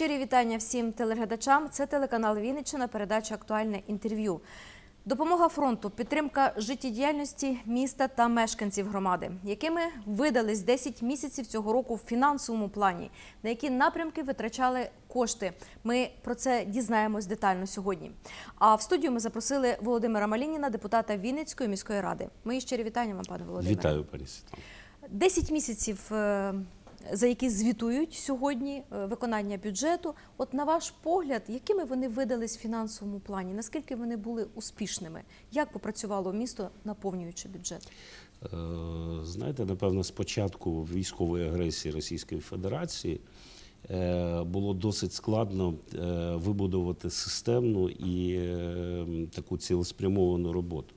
Щирі вітання всім телеглядачам. Це телеканал Вінниччина, передача Актуальне інтерв'ю. Допомога фронту, підтримка життєдіяльності міста та мешканців громади, якими видались 10 місяців цього року в фінансовому плані, на які напрямки витрачали кошти. Ми про це дізнаємось детально сьогодні. А в студію ми запросили Володимира Малініна, депутата Вінницької міської ради. Мої щирі вітання вам, пане Володимире. Вітаю, пані Світлана. 10 місяців, е, за які звітують сьогодні е, виконання бюджету. От на ваш погляд, якими вони видались в фінансовому плані? Наскільки вони були успішними? Як попрацювало місто, наповнюючи бюджет? Е, Знаєте, напевно, з початку військової агресії Російської Федерації е, було досить складно вибудувати системну і таку цілеспрямовану роботу.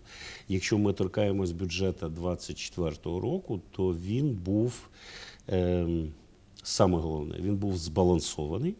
Якщо ми торкаємось бюджету 2024 року, то він був е, саме головне, він був збалансований.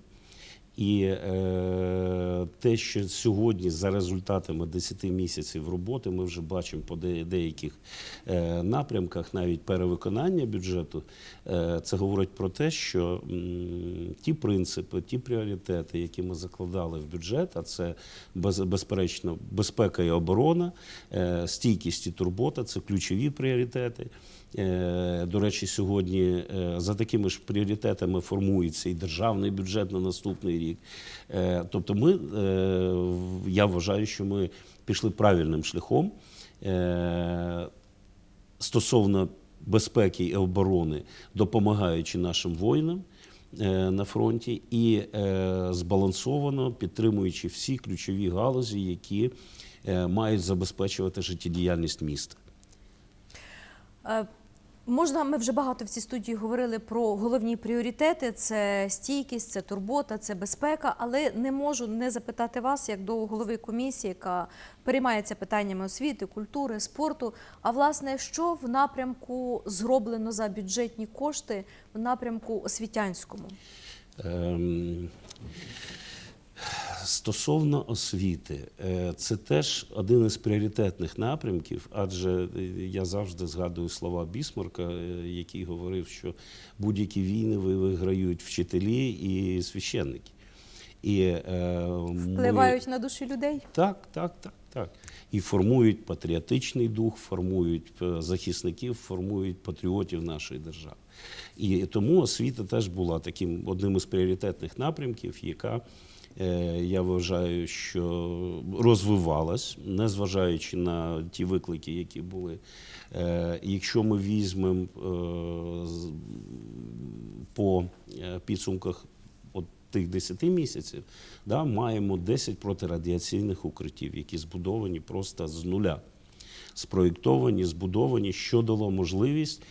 І е, те, що сьогодні за результатами 10 місяців роботи ми вже бачимо по де- деяких е, напрямках, навіть перевиконання бюджету, е, це говорить про те, що м, ті принципи, ті пріоритети, які ми закладали в бюджет, а це без, безперечно безпека і оборона, е, стійкість і турбота це ключові пріоритети. Е, До речі, сьогодні е, за такими ж пріоритетами формується і державний бюджет на наступний рік. Е, Тобто, ми, я вважаю, що ми пішли правильним шляхом стосовно безпеки і оборони, допомагаючи нашим воїнам. На фронті і е, збалансовано підтримуючи всі ключові галузі, які е, мають забезпечувати життєдіяльність міста. Можна, ми вже багато в цій студії говорили про головні пріоритети: це стійкість, це турбота, це безпека. Але не можу не запитати вас, як до голови комісії, яка переймається питаннями освіти, культури, спорту. А власне, що в напрямку зроблено за бюджетні кошти в напрямку освітянському? Ем, Стосовно освіти, е, це теж один із пріоритетних напрямків, адже е, я завжди згадую слова Бісмарка, е, який говорив, що будь-які війни виграють вчителі і священники. І, е, ми- Впливають на душі людей? так, так, так, так. І формують патріотичний дух, формують захисників, формують патріотів нашої держави. І тому освіта теж була таким одним із пріоритетних напрямків, яка я вважаю, що розвивалась, незважаючи на ті виклики, які були. Е, Якщо ми візьмемо е, по е, підсумках от тих 10 місяців, да, маємо 10 протирадіаційних укриттів, які збудовані просто з нуля. Спроєктовані, збудовані, що дало можливість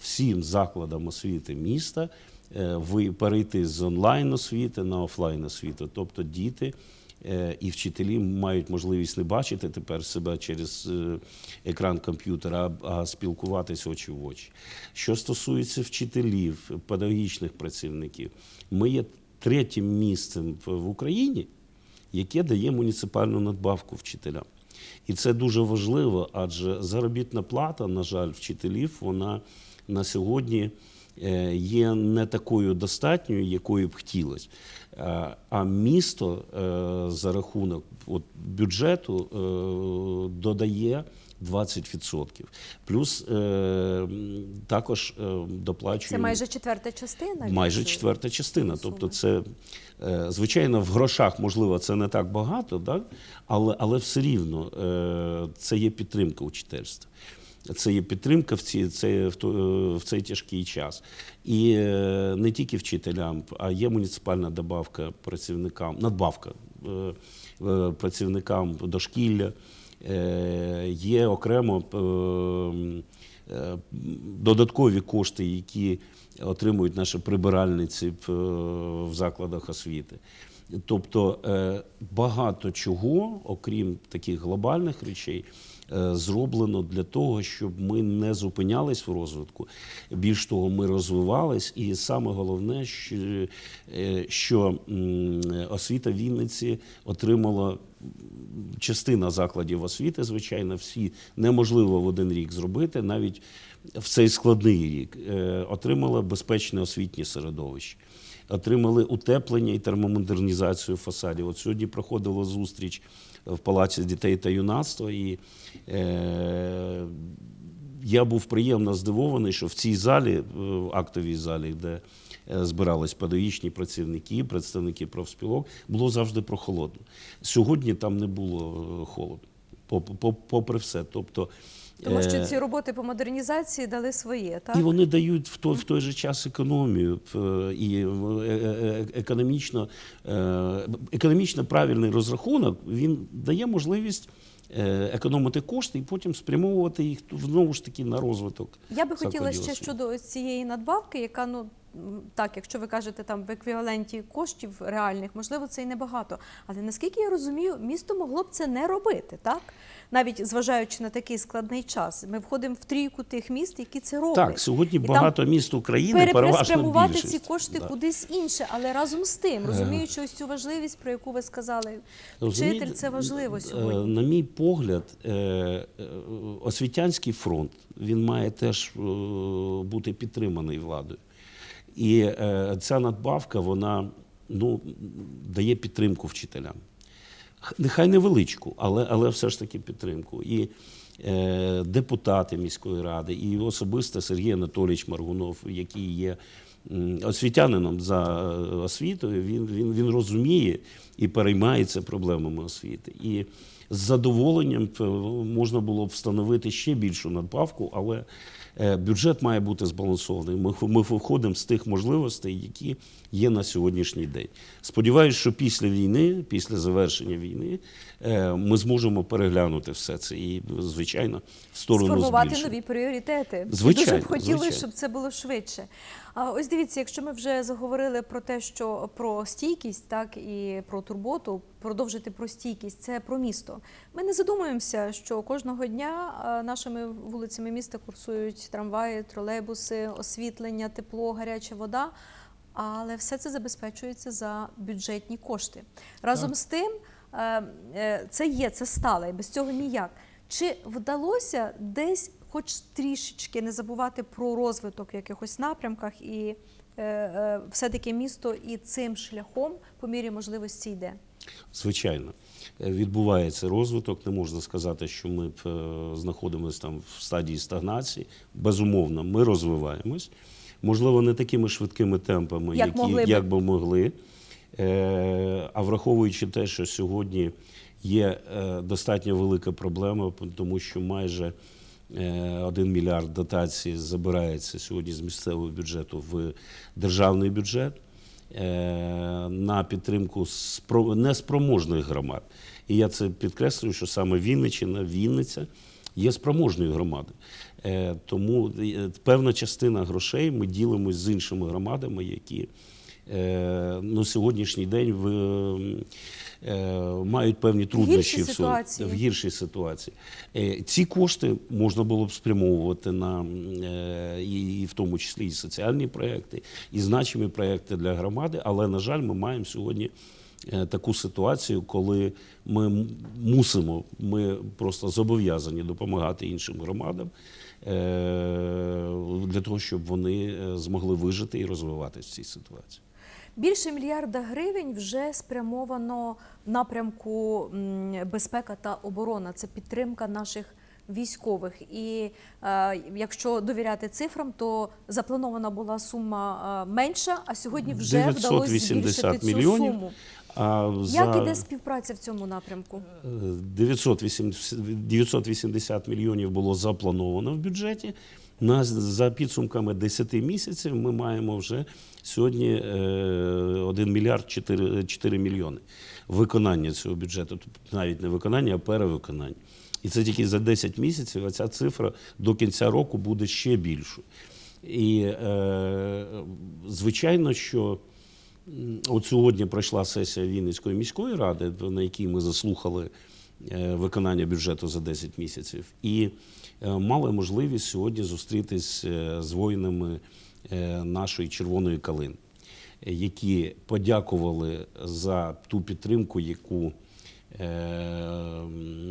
всім закладам освіти міста е, перейти з онлайн освіти на офлайн освіту. Тобто діти е, і вчителі мають можливість не бачити тепер себе через е, екран комп'ютера, а, спілкуватись очі в очі. Що стосується вчителів, педагогічних працівників, ми є третім місцем в- Україні, яке дає муніципальну надбавку вчителям. І це дуже важливо, адже заробітна плата, на жаль, вчителів, вона на сьогодні е, є не такою достатньою, якою б хотілося. Е, А місто е, за рахунок от, бюджету е, додає 20%. Плюс е, також е, доплачує Це майже четверта частина. майже четверта частина. Тобто, це е, звичайно в грошах, можливо, це не так багато, да? але, але все рівно е, це є підтримка учительства. Це є підтримка в, ці, це, в, в цей тяжкий час. І е, не тільки вчителям, а є муніципальна добавка працівникам, надбавка е, е, працівникам дошкілля. Е, Є окремо е, е, додаткові кошти, які отримують наші прибиральниці в, е, закладах освіти. Тобто е, багато чого, окрім таких глобальних речей, е, зроблено для того, щоб ми не зупинялись в розвитку. Більш того, ми розвивались, і саме головне, що, е, освіта Вінниці отримала частина закладів освіти, звичайно, всі неможливо в один рік зробити, навіть в цей складний рік, е, отримала безпечне освітнє середовище. Отримали утеплення і термомодернізацію фасадів. От сьогодні проходила зустріч в Палаці дітей та юнацтва, і е, я був приємно здивований, що в цій залі, е, в актовій залі, де е, збирались педагогічні працівники, представники профспілок, було завжди прохолодно. Сьогодні там не було е, поп- попри все. Тобто, Тому що е, ці роботи по модернізації дали своє, так? і вони дають в той, в той же час економію і е, е, е, економічно, економічно правильний розрахунок він дає можливість економити кошти і потім спрямовувати їх знову ж таки на розвиток. Я би хотіла ще щодо цієї надбавки, яка ну так, якщо ви кажете там в еквіваленті коштів реальних, можливо, це і небагато. Але наскільки я розумію, місто могло б це не робити, так? Навіть зважаючи на такий складний час, ми входимо в трійку тих міст, які це роблять. Так, сьогодні І багато міст України, переважно більшість. ці кошти Да. Е. кудись інше, але разом з тим, розуміючи ось цю важливість, про яку ви сказали, вчитель це важливо е, сьогодні. На мій погляд, е, е, освітянський фронт він має теж е, бути підтриманий владою. І е, ця надбавка вона ну, дає підтримку вчителям. Нехай невеличку, але, але все ж таки підтримку. І е, депутати міської ради, і особисто Сергій Анатолійович Маргунов, який є освітянином за е, освітою, він, він, він розуміє і переймається проблемами освіти. І з задоволенням е, можна було б встановити ще більшу надбавку, але бюджет має бути збалансований. Ми, ми виходимо з тих можливостей, які є на сьогоднішній день. Сподіваюсь, що після війни, після завершення війни, е, ми зможемо переглянути все це і, звичайно, в сторону сформувати збільшення. нові пріоритети. Звичайно, Дуже б хотіли, звичайно. щоб це було швидше. А ось дивіться, якщо ми вже заговорили про те, що про стійкість, так і про турботу, продовжити про стійкість, це про місто. Ми не задумуємося, що кожного дня нашими вулицями міста курсують трамваї, тролейбуси, освітлення, тепло, гаряча вода. Але все це забезпечується за бюджетні кошти. Разом з тим, е, е, це є, це стало, і без цього ніяк. Чи вдалося десь, хоч трішечки, не забувати про розвиток в якихось напрямках, і е, все-таки місто і цим шляхом по мірі можливості йде? Звичайно, Е, відбувається розвиток. Не можна сказати, що ми е, знаходимося там в стадії стагнації. Безумовно, ми розвиваємось. Можливо, не такими швидкими темпами, Як які могли як би могли. Е, А враховуючи те, що сьогодні є достатньо велика проблема, тому що майже е, 1 мільярд дотацій забирається сьогодні з місцевого бюджету в державний бюджет на підтримку неспроможних громад. І я це підкреслюю, що саме Вінниччина, Вінниця є спроможною громадою. Е, Тому е, певна частина грошей ми ділимось з іншими громадами, які е, на сьогоднішній день в, е, мають певні труднощі в, своїй- ситуації. в гіршій ситуації. Е, Ці кошти можна було б спрямовувати на е, і, в тому числі і соціальні проекти, і значимі проекти для громади. Але на жаль, ми маємо сьогодні. е, Таку ситуацію, коли ми мусимо, ми просто зобов'язані допомагати іншим громадам е, для того, щоб вони е, змогли вижити і розвиватися в цій ситуації. Більше мільярда гривень вже спрямовано напрямку безпека та оборона. Це підтримка наших військових. І е, якщо довіряти цифрам, то запланована була сума е, менша, а сьогодні вже вдалося 980 збільшити цю мільйонів. суму. А Як іде співпраця в цьому напрямку? 980, 980 мільйонів було заплановано в бюджеті. На, за підсумками 10 місяців ми маємо вже сьогодні е, 1 мільярд 4, 4 мільйони виконання цього бюджету. Тобто навіть не виконання, а перевиконання. І це тільки за 10 місяців, а ця цифра до кінця року буде ще більшою. І е, звичайно, що От сьогодні пройшла сесія Вінницької міської ради, на якій ми заслухали е, виконання бюджету за 10 місяців, і е, мали можливість сьогодні зустрітись е, з воїнами е, нашої червоної калини, е, які подякували за ту підтримку, яку е,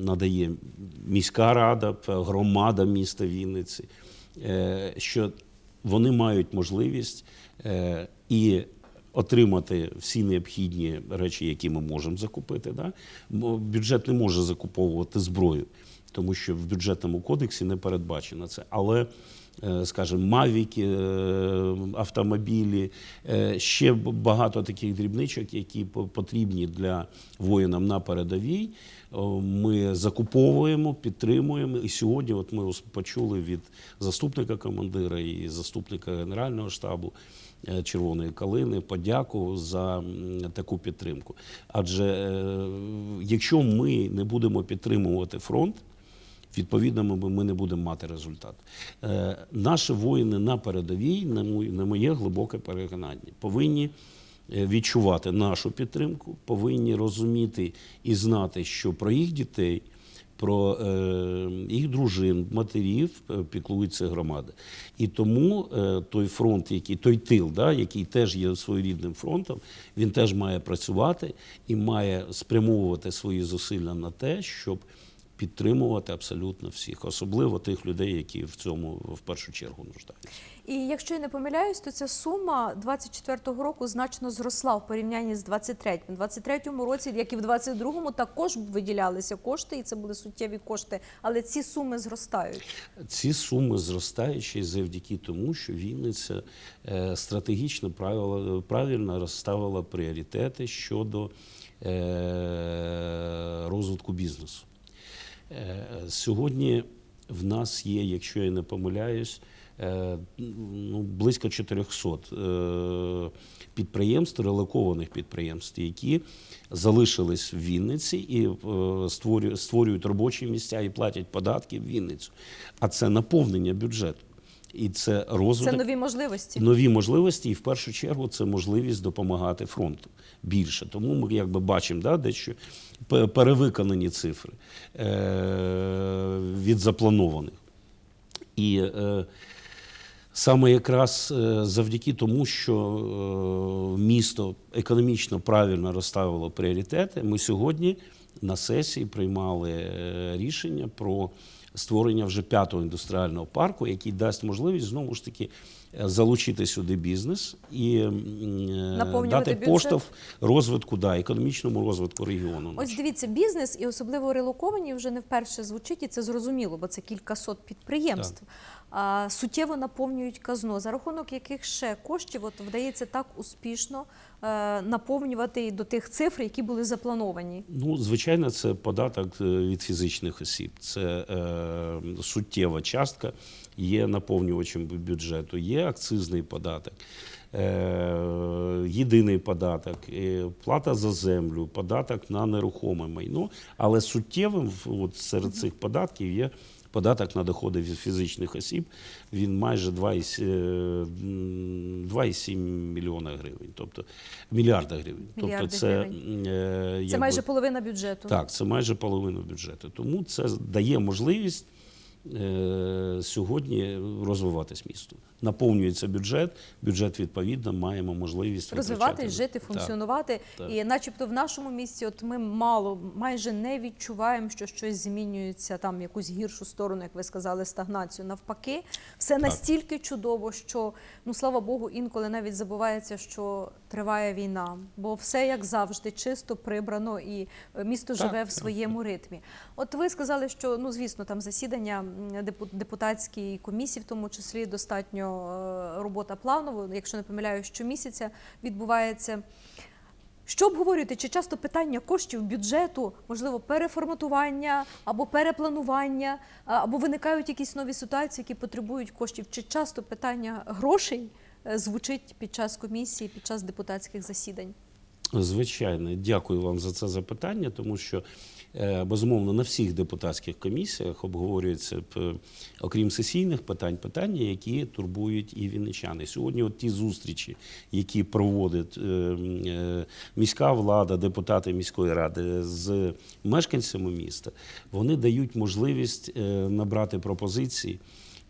надає міська рада, громада міста Вінниці, е, що вони мають можливість е, і отримати всі необхідні речі, які ми можемо закупити. Да? Бюджет не може закуповувати зброю, тому що в бюджетному кодексі не передбачено це. Але е, скажімо, мавіки, е, автомобілі, е, ще багато таких дрібничок, які по- потрібні для воїнам на передовій. Ми закуповуємо, підтримуємо. І сьогодні, от ми почули від заступника командира і заступника генерального штабу Червоної калини подяку за таку підтримку. Адже якщо ми не будемо підтримувати фронт, відповідно, ми, не будемо мати результат. Е, наші воїни на передовій, на моє, глибоке переконання, повинні е, відчувати нашу підтримку, повинні розуміти і знати, що про їх дітей. Про е, їх дружин, матерів піклується громада. І тому той фронт, який той тил, да, який теж є своєрідним фронтом, він теж має працювати і має спрямовувати свої зусилля на те, щоб підтримувати абсолютно всіх, особливо тих людей, які в цьому в першу чергу нуждаються. І якщо я не помиляюсь, то ця сума 24-го року значно зросла в порівнянні з 23-м. У 23-му році, як і в 22-му, також виділялися кошти, і це були суттєві кошти, але ці суми зростають. Ці суми зростають ще й завдяки тому, що Вінниця е, стратегічно правильно розставила пріоритети щодо е, розвитку бізнесу. Е, Сьогодні в нас є, якщо я не помиляюсь, е, ну, близько 400 е, підприємств, релокованих підприємств, які залишились в Вінниці і створюють робочі місця і платять податки в Вінницю. А це наповнення бюджету. І це Це нові можливості. нові можливості, і в першу чергу це можливість допомагати фронту більше. Тому ми якби бачимо, да, дещо перевиконані цифри е- від запланованих. І е, саме якраз е, завдяки тому, що е, місто економічно правильно розставило пріоритети, ми сьогодні на сесії приймали е, рішення про створення вже п'ятого індустріального парку, який дасть можливість знову ж таки е, залучити сюди бізнес і е, дати поштовх розвитку, да, економічному розвитку регіону. Ось дивіться, бізнес і особливо релоковані вже не вперше звучить, і це зрозуміло, бо це кількасот підприємств. А, суттєво наповнюють казну, за рахунок яких ще коштів от вдається так успішно е, наповнювати і до тих цифр, які були заплановані. Ну, звичайно, це податок е, від фізичних осіб. Це е, суттєва частка, є наповнювачем бюджету, є акцизний податок, е, єдиний податок, плата за землю, податок на нерухоме майно. Але суттєвим от серед цих податків є. Податок на доходи від фізичних осіб він майже 2,7 е, м, 2,7 мільйона гривень, тобто мільярда гривень. Мільярди тобто це, гривень. е, Це майже половина бюджету. так, це майже половина бюджету. Тому це дає можливість е, сьогодні розвиватись місту. Наповнюється бюджет, бюджет відповідно маємо можливість розвиватись, жити, функціонувати. так. І, начебто, в нашому місті, от ми мало, майже не відчуваємо, що щось змінюється там якусь гіршу сторону, як ви сказали, стагнацію. Навпаки, все настільки чудово, що ну слава Богу, інколи навіть забувається, що триває війна, бо все як завжди, чисто прибрано, і е, місто Так, живе в так, своєму ритмі. От ви сказали, що ну звісно, там засідання депутатської комісії, в тому числі достатньо е, робота планово, якщо не помиляюсь, щомісяця відбувається. Що обговорюєте? Чи часто питання коштів бюджету, можливо, переформатування або перепланування, або виникають якісь нові ситуації, які потребують коштів? Чи часто питання грошей е, звучить під час комісії, під час депутатських засідань? Звичайно, дякую вам за це запитання, тому що е, безумовно на всіх депутатських комісіях обговорюються п- окрім сесійних питань, питання, які турбують і вінничани. Сьогодні, от ті зустрічі, які проводить е, е, міська влада, депутати міської ради з мешканцями міста, вони дають можливість е, набрати пропозиції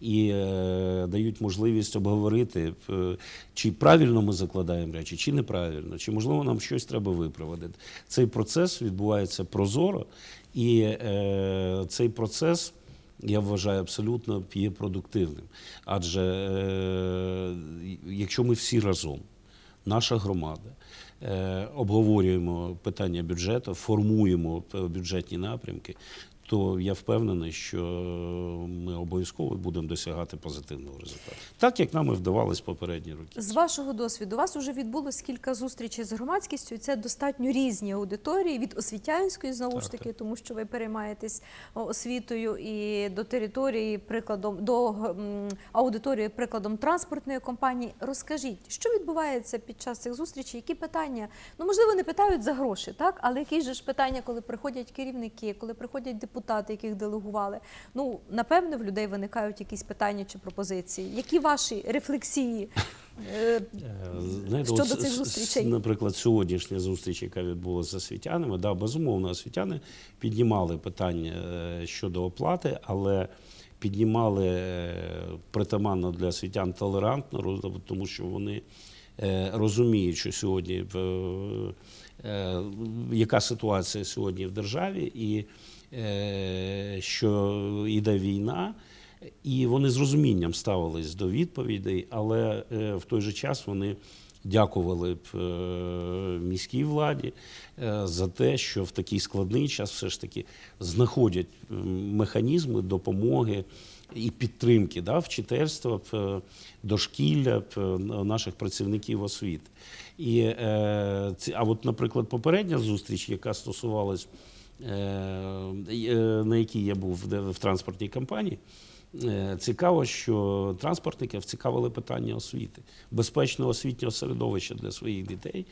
і е, дають можливість обговорити, е, чи правильно ми закладаємо речі, чи неправильно, чи можливо нам щось треба виправити. Цей процес відбувається прозоро, і е, цей процес. Я вважаю абсолютно є продуктивним. Адже е, якщо ми всі разом наша громада. Е, Обговорюємо питання бюджету, формуємо е, бюджетні напрямки. То я впевнений, що ми обов'язково будемо досягати позитивного результату, так як нам і вдавалось попередні роки. З вашого досвіду, у вас вже відбулось кілька зустрічей з громадськістю. і Це достатньо різні аудиторії від освітянської, знову Так, ж таки, так. тому що ви переймаєтесь освітою і до території, прикладом до аудиторії, прикладом транспортної компанії. Розкажіть, що відбувається під час цих зустрічей? Які питання? Ну можливо, не питають за гроші, так але які ж питання, коли приходять керівники, коли приходять депутати, яких делегували? Ну напевне, в людей виникають якісь питання чи пропозиції. Які ваші рефлексії? Е, Знаєте, Щодо от цих зустрічей. Наприклад, сьогоднішня зустріч, яка відбулася з освітянами, да, безумовно, освітяни піднімали питання е, щодо оплати, але піднімали е, притаманно для освітян толерантно, тому що вони розуміють, що сьогодні е, яка ситуація сьогодні в державі, і е, що йде війна. І вони з розумінням ставились до відповідей, але е, в той же час вони дякували б е, міській владі е, за те, що в такий складний час все ж таки знаходять механізми допомоги і підтримки да, вчительства, дошкілля наших працівників освіти. І, е, а от, наприклад, попередня зустріч, яка стосувалась е, е, на якій я був в транспортній компанії. Цікаво, що транспортники вцікавили питання освіти, безпечного освітнього середовища для своїх дітей,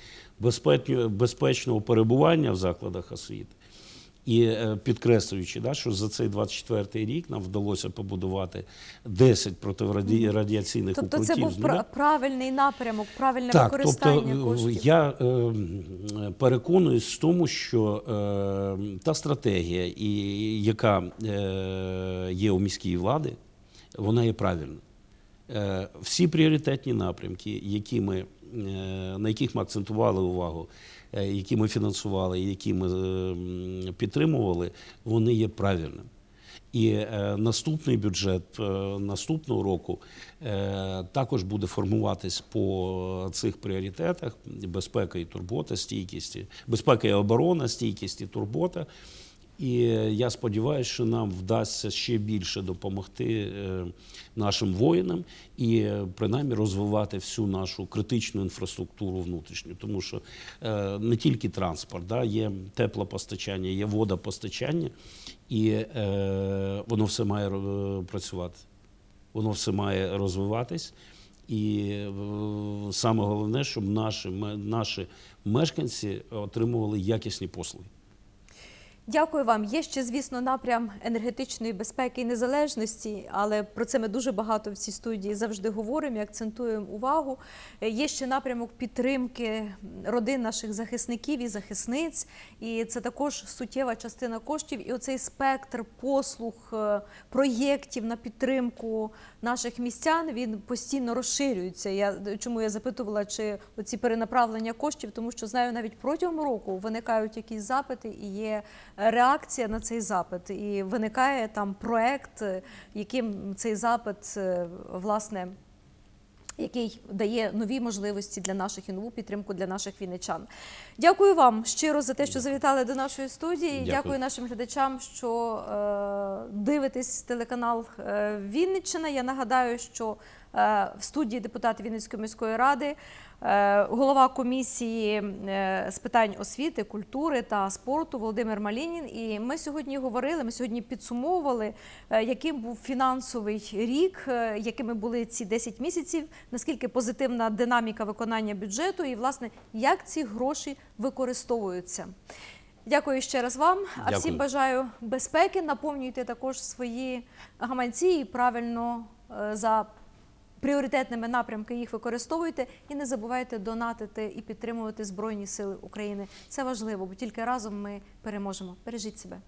безпечного перебування в закладах освіти. І е, підкреслюючи, да, що за цей 24-й рік нам вдалося побудувати 10 протирадіаційних тобто укриттів. це був з правильний напрямок, правильне Так, використання тобто коштів. я е, переконуюсь в тому, що е, та стратегія, і, яка е, є у міській влади, вона є правильна. Е, всі пріоритетні напрямки, які ми, е, на яких ми акцентували увагу, е, які ми фінансували, які ми е, підтримували, вони є правильними. І е, наступний бюджет е, наступного року е, також буде формуватись по цих пріоритетах: безпека і турбота, стійкість, безпека і оборона, стійкість і турбота. І я сподіваюся, що нам вдасться ще більше допомогти е, нашим воїнам і е, принаймні розвивати всю нашу критичну інфраструктуру внутрішню, тому що е, не тільки транспорт, да, є теплопостачання, є водопостачання, і воно все має працювати, воно все має розвиватись. І саме головне, щоб наші, наші мешканці отримували якісні послуги. Дякую вам. Є ще, звісно, напрям енергетичної безпеки і незалежності, але про це ми дуже багато в цій студії завжди говоримо і акцентуємо увагу. Е, Є ще напрямок підтримки родин наших захисників і захисниць, і це також суттєва частина коштів. І оцей спектр послуг, е, проєктів на підтримку наших містян він постійно розширюється. Я чому я запитувала, чи оці перенаправлення коштів, тому що знаю, навіть протягом року виникають якісь запити і є реакція на цей запит. І виникає там проект, е, яким цей запит е, власне. Який дає нові можливості для наших і нову підтримку для наших вінничан. Дякую вам щиро за те, що завітали до нашої студії. Дякую, Дякую. нашим глядачам, що е, дивитесь телеканал е, Вінниччина. Я нагадаю, що е, в студії депутат Вінницької міської ради, голова комісії е, з питань освіти, культури та спорту Володимир Малінін. І ми сьогодні говорили, ми сьогодні підсумовували, е, яким був фінансовий рік, е, якими були ці 10 місяців, наскільки позитивна динаміка виконання бюджету, і власне як ці гроші використовуються. Дякую ще раз вам. А Дякую. всім бажаю безпеки. Наповнюйте також свої гаманці і правильно е, за пріоритетними напрямки їх використовуйте. І не забувайте донатити і підтримувати Збройні Сили України. Це важливо, бо тільки разом ми переможемо. Бережіть себе.